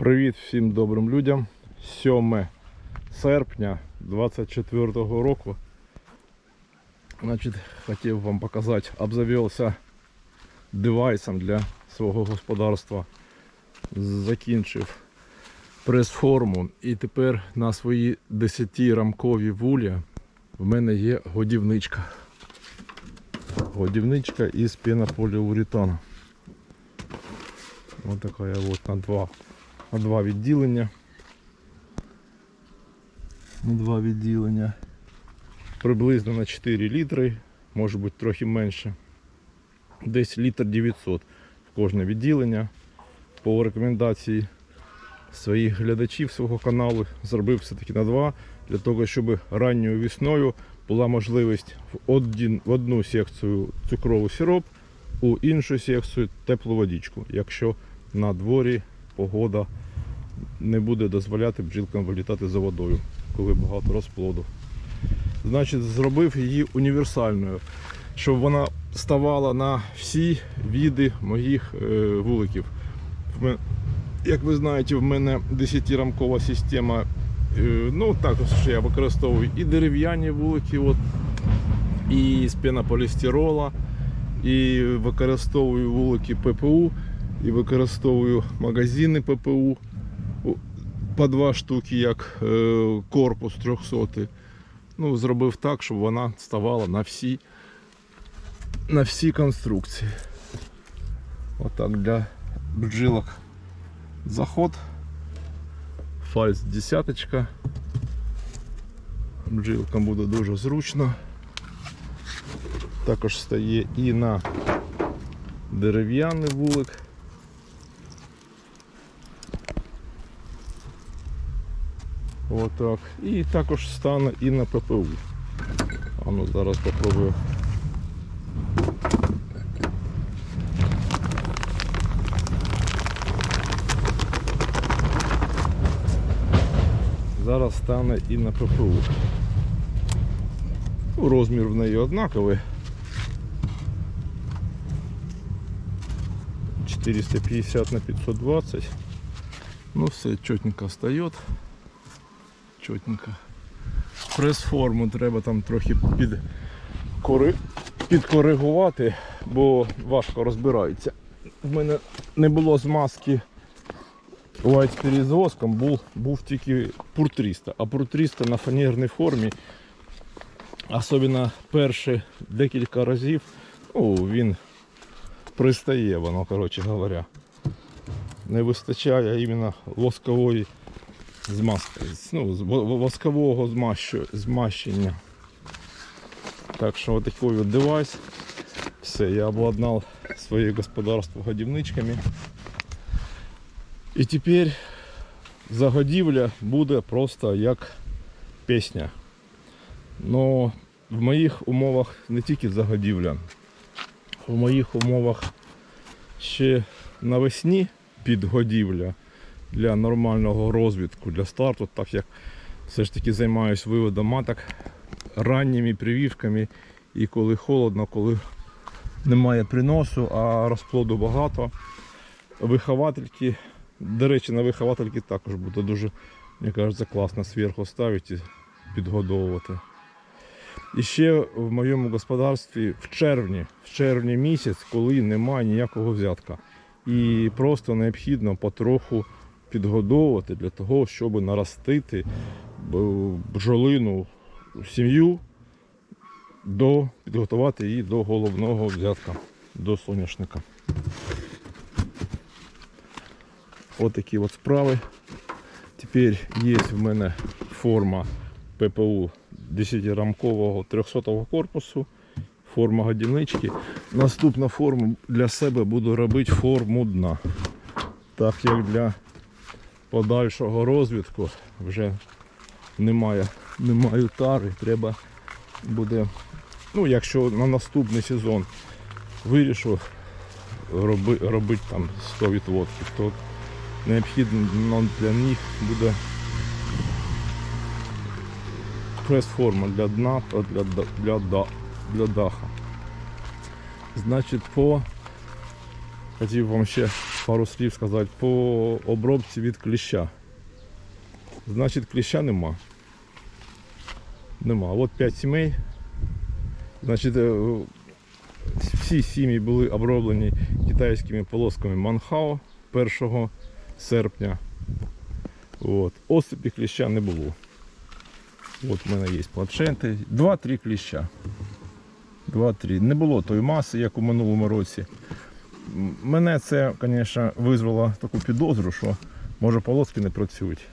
Привіт всім добрим людям. 7 серпня 24 року. Значить, хотів вам показати, обзавівся девайсом для свого господарства. Закінчив прес-форму і тепер на свої 10-рамкові вулі в мене є годівничка. Годівничка із пенополіуретану. Ось така я от на два на два відділення. На два відділення. Приблизно на 4 літри, може бути трохи менше. Десь літр 900 в кожне відділення. По рекомендації своїх глядачів свого каналу зробив все-таки на два, для того, щоб ранньою весною була можливість в, один, в одну секцію цукровий сироп, у іншу секцію теплу водичку, якщо на дворі погода не буде дозволяти бджілкам вилітати за водою, коли багато розплоду. Значить, зробив її універсальною, щоб вона ставала на всі види моїх е, вуликів. Як ви знаєте, в мене 10-рамкова система. Е, ну, також я використовую і дерев'яні вулики, от, і з пенополістирола, і використовую вулики ППУ, і використовую магазини ППУ по два штуки, як е, корпус 300. Ну, зробив так, щоб вона ставала на всі, на всі конструкції. Отак для бджилок заход. Фальс десяточка. Бджилкам буде дуже зручно. Також стає і на дерев'яний вулик. Отак. І також стане і на ППУ. А ну зараз попробую. Зараз стане і на ППУ. Ну, Розмір в неї однаковий. 450 на 520. Ну все, чотненько встает. Чотненько. Прес-форму треба там трохи під, кори... підкоригувати, бо важко розбирається. У мене не було змазки White з воском, був, був тільки пур 300. А пур 300 на фанерній формі, особливо перші декілька разів, ну, він пристає, воно, коротше говоря. Не вистачає іменно воскової змазки, ну, воскового змащу, змащення. Так що ось такий от девайс. Все, я обладнав своє господарство годівничками. І тепер загодівля буде просто як пісня. Но в моїх умовах не тільки загодівля, в моїх умовах ще навесні підгодівля для нормального розвитку, для старту, так як все ж таки займаюся виводом маток ранніми прививками і коли холодно, коли немає приносу, а розплоду багато. Виховательки, до речі, на виховательки також буде дуже, мені кажеться, класно зверху ставити і підгодовувати. І ще в моєму господарстві в червні, в червні місяць, коли немає ніякого взятка. І просто необхідно потроху підгодовувати для того, щоб наростити бджолину сім'ю, до, підготувати її до головного взятка, до соняшника. Ось такі от справи. Тепер є в мене форма ППУ 10-рамкового 300-го корпусу, форма годівнички. Наступна форма для себе буду робити форму дна. Так як для подальшого розвитку вже немає, немає тари, треба буде, ну якщо на наступний сезон вирішу роби, робити там 100 відводків, то необхідно для них буде прес-форма для дна та для, да- для, для даха. Значить, по хотів вам ще пару слів сказати по обробці від кліща. Значить, кліща нема. Нема. От 5 сімей. Значить, е, всі сім'ї були оброблені китайськими полосками Манхао 1 серпня. От. Осипі кліща не було. От в мене є планшети. 2-3 кліща. 2-3. Не було тої маси, як у минулому році. Мене це, звісно, визвало таку підозру, що може полоски не працюють.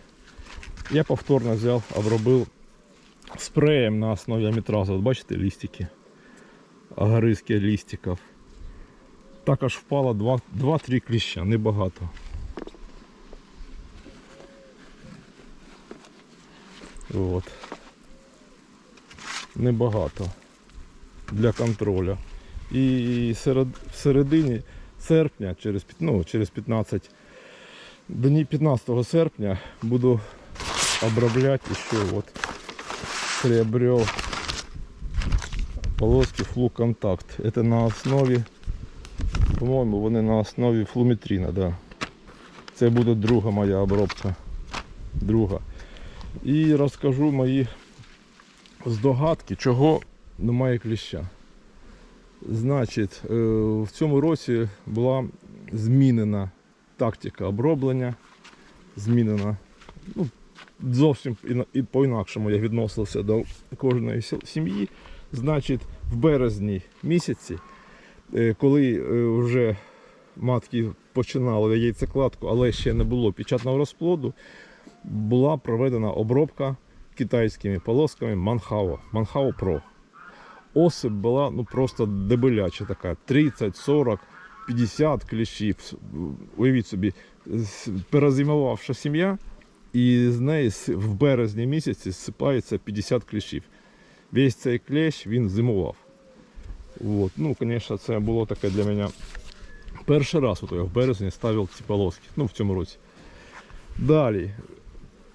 Я повторно взяв, обробив спреєм на основі амітразу. От бачите лістики? Агаризки лістиків. Також впало 2 2-3 кліща, небагато. От. Небагато для контролю. І серед, в середині серпня, через, ну, через 15 дні 15 серпня буду обробляти ще от приобрел полоски флу контакт. Это на основі, по-моєму, вони на основі флуметрина, да. Це буде друга моя обробка. Друга. І розкажу мої здогадки, чого немає кліща. Значить, е, в цьому році була змінена тактика оброблення. Змінена. Ну, зовсім і по-інакшому я відносився до кожної сім'ї. Значить, в березні місяці, е, коли е, вже матки починали яйцекладку, але ще не було печатного розплоду, була проведена обробка китайськими полосками Манхао, Манхао Pro. Осип була ну, просто дебеляча така, 30, 40, 50 кліщів. Уявіть собі, перезимувавша сім'я, і з неї в березні місяці зсипається 50 кліщів. Весь цей клещ він зимував. От. Ну, звісно, це було таке для мене. Перший раз от я в березні ставив ці полоски, ну в цьому році. Далі,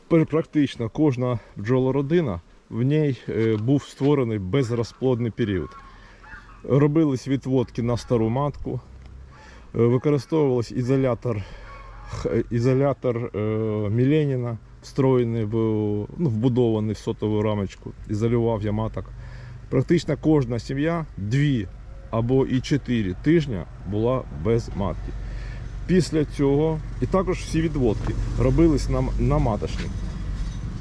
практично кожна бджолородина, в ній е, був створений безрозплодний період. Робились відводки на стару матку, е, використовувався ізолятор, ізолятор е, Міленіна, встроєний в, ну, вбудований в сотову рамочку, ізолював я маток. Практично кожна сім'я дві або і чотири тижня була без матки. Після цього, і також всі відводки робились на, на маточник.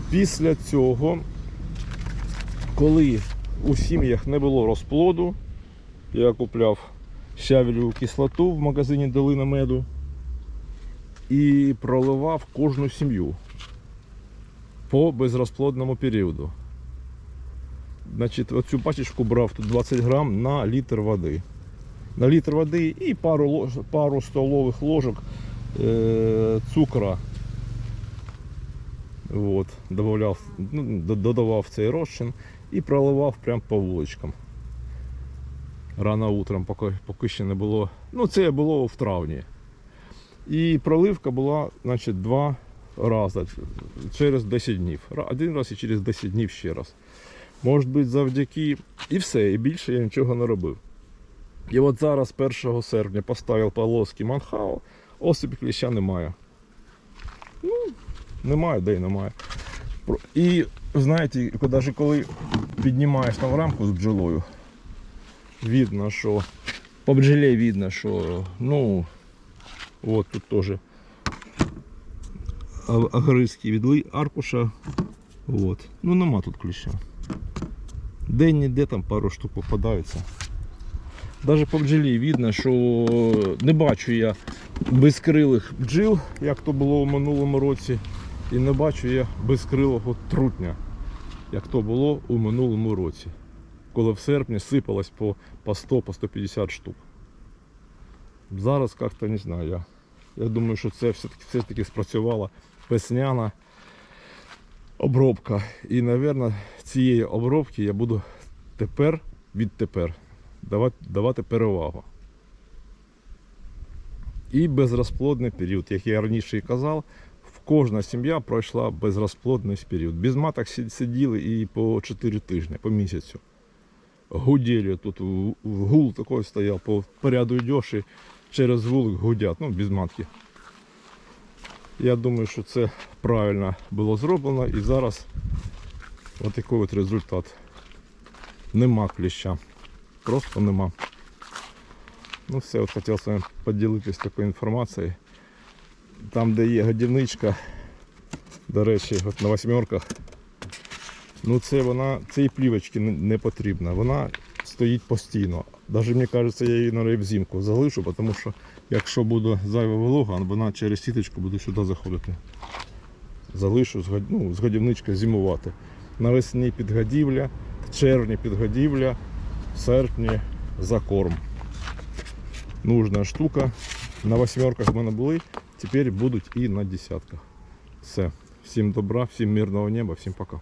Після цього, коли у сім'ях не було розплоду, я купляв щавелеву кислоту в магазині Долина Меду і проливав кожну сім'ю по безрозплодному періоду. Значить, оцю пачечку брав тут 20 грам на літр води. На літр води і пару, пару столових ложок е, цукра. От, добавляв, ну, додавав цей розчин і проливав прямо по вуличкам. Рано утром, поки, поки ще не було. Ну, це було в травні. І проливка була, значить, два рази через 10 днів. Один раз і через 10 днів ще раз. Може бути, завдяки. І все, і більше я нічого не робив. І от зараз 1 серпня поставив полоски Манхао, осипі кліща немає. Ну, немає, де й немає. І знаєте, навіть коли піднімаєш там рамку з бджолою, видно, що по бджолі видно, що ну, от тут теж агризки відли аркуша. От. Ну нема тут кліща. День ніде там пару штук попадаються. Навіть по бджолі видно, що не бачу я безкрилих бджіл, як то було у минулому році. І не бачу я безкрилого трутня, як то було у минулому році. Коли в серпні сипалось по, по 100 по 150 штук. Зараз як-то не знаю. Я, я думаю, що це все-таки, все-таки спрацювала весняна обробка. І, мабуть, цієї обробки я буду тепер, відтепер давати, давати перевагу. І безрозплодний період, як я раніше і казав, кожна сім'я пройшла безрозплодний період. Без маток сиділи і по 4 тижні, по місяцю. Гуділи тут в- гул такий стояв, по поряду йдеш і через вулик гудять, ну без матки. Я думаю, що це правильно було зроблено і зараз отакий от результат. Нема кліща. Просто нема. Ну все, от хотів з вами поділитися такою інформацією. Там, де є годівничка, до речі, от на восьмерках, ну це вона, цієї плівочки не, потрібно. Вона стоїть постійно. Навіть мені кажеться, я її навіть взимку залишу, тому що якщо буде зайва волога, вона через сіточку буде сюди заходити. Залишу ну, з годівничкою зимувати. Навесні підгодівля, в червні підгодівля, в серпні закорм. Нужна штука. На восьмерках в мене були, тепер будуть і на десятках. Все. Всім добра, всім мирного неба, всім пока.